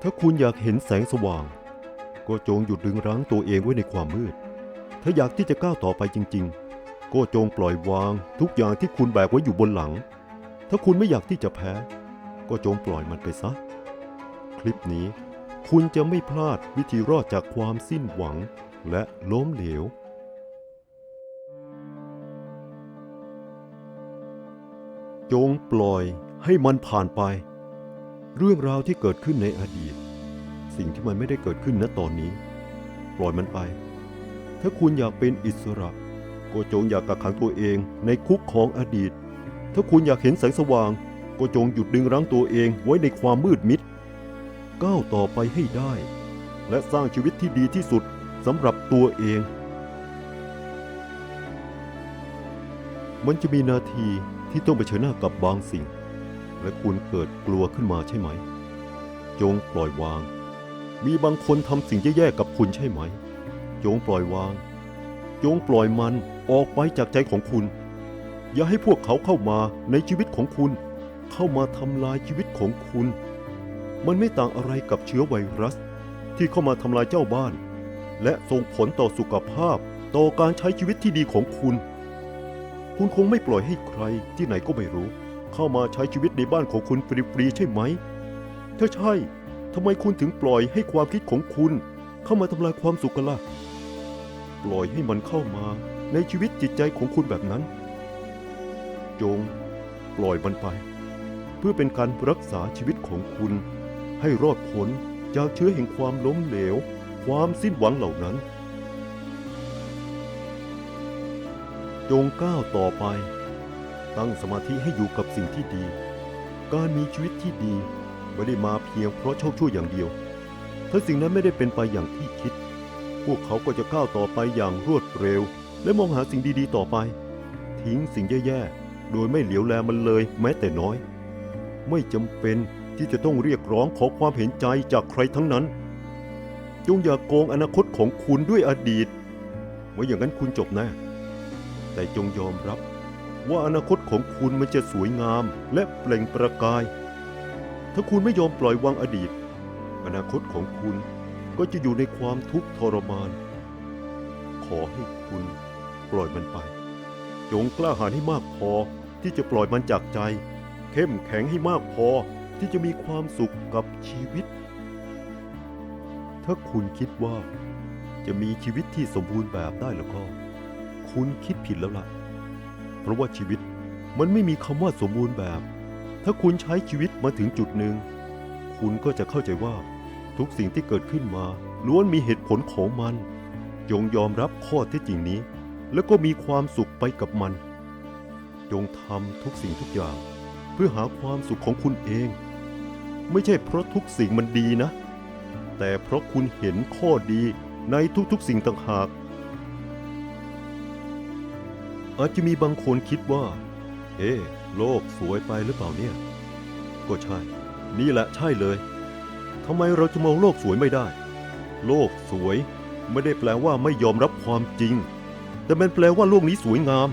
ถ้าคุณอยากเห็นแสงสว่าง ก็จงหยุดดึงรั้งตัวเองไว้ในความมืด ถ้าอยากที่จะก้าวต่อไปจริง ๆ ก็จงปล่อยวางทุกอย่างที่คุณแบกไว้อยู่บนหลัง ถ้าคุณไม่อยากที่จะแพ้ ก็จงปล่อยมันไปซะ คลิปนี้คุณจะไม่พลาดวิธีรอดจากความสิ้นหวังและล้มเหลวจงปล่อยให้มันผ่านไป เรื่องราวที่เกิดขึ้นในอดีต สิ่งที่มันไม่ได้เกิดขึ้นณตอนนี้ ปล่อยมันไป ถ้าคุณอยากเป็นอิสระ ก็จงอย่ากกักขังตัวเองในคุกของอดีต ถ้าคุณอยากเห็นแสงสว่าง ก็จงหยุดดึงรั้งตัวเองไว้ในความมืดมิด ก้าวต่อไปให้ได้ และสร้างชีวิตที่ดีที่สุดสำหรับตัวเอง มันจะมีนาทีที่ต้องเผชิญหน้ากับบางสิ่ง และคุณเกิดกลัวขึ้นมาใช่ไหม จงปล่อยวาง มีบางคนทำสิ่งแย่ๆกับคุณใช่ไหม จงปล่อยวาง จงปล่อยมันออกไปจากใจของคุณ อย่าให้พวกเขาเข้ามาในชีวิตของคุณ เข้ามาทำลายชีวิตของคุณ มันไม่ต่างอะไรกับเชื้อไวรัส ที่เข้ามาทำลายเจ้าบ้าน และส่งผลต่อสุขภาพต่อการใช้ชีวิตที่ดีของคุณ คุณคงไม่ปล่อยให้ใครที่ไหนก็ไม่รู้ เข้ามาใช้ชีวิตในบ้านของคุณฟรีๆใช่ไหม ถ้าใช่ทำไมคุณถึงปล่อยให้ความคิดของคุณ เข้ามาทำลายความสุขกันล่ะ ปล่อยให้มันเข้ามาในชีวิตจิตใจของคุณแบบนั้น จง ปล่อยมันไป เพื่อเป็นการรักษาชีวิตของคุณ ให้รอดพ้นจากเชื้อแห่งความล้มเหลว ความสิ้นหวังเหล่านั้น จงก้าวต่อไป ตั้งสมาธิให้อยู่กับสิ่งที่ดี การมีชีวิตที่ดีไม่ได้มาเพียงเพราะโชคช่วยอย่างเดียว ถ้าสิ่งนั้นไม่ได้เป็นไปอย่างที่คิด พวกเขาก็จะก้าวต่อไปอย่างรวดเร็ว และมองหาสิ่งดีๆ ต่อไป ทิ้งสิ่งแย่ๆ โดยไม่เหลียวแลมันเลยแม้แต่น้อย ไม่จำเป็นที่จะต้องเรียกร้องขอความเห็นใจจากใครทั้งนั้น จงอย่ากโกงอนาคตของคุณด้วยอดีตไม่อย่างนั้นคุณจบแน่แต่จงยอมรับ ว่าอนาคตของคุณมันจะสวยงามและเปล่งประกาย ถ้าคุณไม่ยอมปล่อยวางอดีต อนาคตของคุณก็จะอยู่ในความทุกข์ทรมาน ขอให้คุณปล่อยมันไป จงกล้าหาญให้มากพอที่จะปล่อยมันจากใจ เข้มแข็งให้มากพอที่จะมีความสุขกับชีวิต ถ้าคุณคิดว่าจะมีชีวิตที่สมบูรณ์แบบได้แล้วก็ คุณคิดผิดแล้วล่ะ เพราะว่าชีวิตมันไม่มีคำว่าสมบูรณ์แบบ ถ้าคุณใช้ชีวิตมาถึงจุดหนึ่ง คุณก็จะเข้าใจว่าทุกสิ่งที่เกิดขึ้นมาล้วนมีเหตุผลของมัน จงยอมรับข้อเท็จจริงนี้ แล้วก็มีความสุขไปกับมัน จงทำทุกสิ่งทุกอย่าง เพื่อหาความสุขของคุณเอง ไม่ใช่เพราะทุกสิ่งมันดีนะ แต่เพราะคุณเห็นข้อดีในทุกๆสิ่งต่างหาก อาจจะมีบางคนคิดว่า เอ๊โลกสวยไปหรือเปล่าเนี่ย ก็ใช่ นี่แหละใช่เลยทำไมเราจะมองโลกสวยไม่ได้ โลกสวยไม่ได้แปลว่าไม่ยอมรับความจริง แต่มันแปลว่าโลกนี้สวยงาม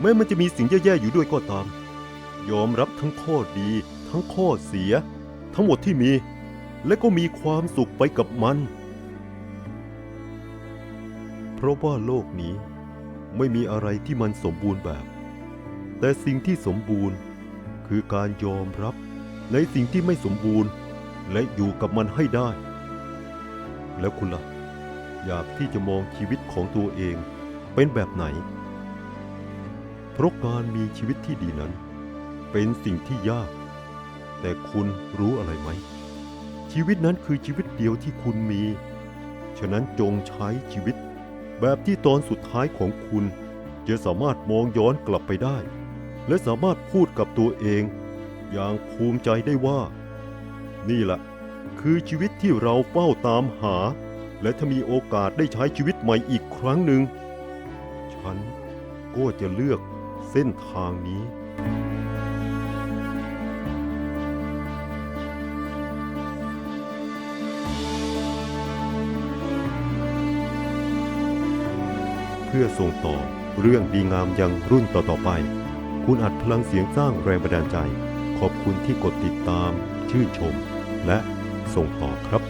แม้มันจะมีสิ่งแย่ๆอยู่ด้วยก็ตาม ยอมรับทั้งข้อดี ทั้งข้อเสีย ทั้งหมดที่มี และก็มีความสุขไปกับมัน เพราะว่าโลกนี้ ไม่มีอะไรที่มันสมบูรณ์แบบ แต่สิ่งที่สมบูรณ์คือการยอมรับในสิ่งที่ไม่สมบูรณ์ และอยู่กับมันให้ได้ แล้วคุณล่ะ อยากที่จะมองชีวิตของตัวเองเป็นแบบไหน เพราะการมีชีวิตที่ดีนั้น เป็นสิ่งที่ยาก แต่คุณรู้อะไรไหม ชีวิตนั้นคือชีวิตเดียวที่คุณมี ฉะนั้นจงใช้ชีวิต แบบที่ตอนสุดท้ายของคุณ จะสามารถมองย้อนกลับไปได้ และสามารถพูดกับตัวเอง อย่างภูมิใจได้ว่า นี่แหละคือชีวิตที่เราเฝ้าตามหา และถ้ามีโอกาสได้ใช้ชีวิตใหม่อีกครั้งหนึ่ง ฉันก็จะเลือกเส้นทางนี้ เพื่อส่งต่อเรื่องดีงามยังรุ่นต่อๆไป คุณอัดพลังเสียงสร้างแรงบันดาลใจ ขอบคุณที่กดติดตาม ชื่นชม และส่งต่อครับ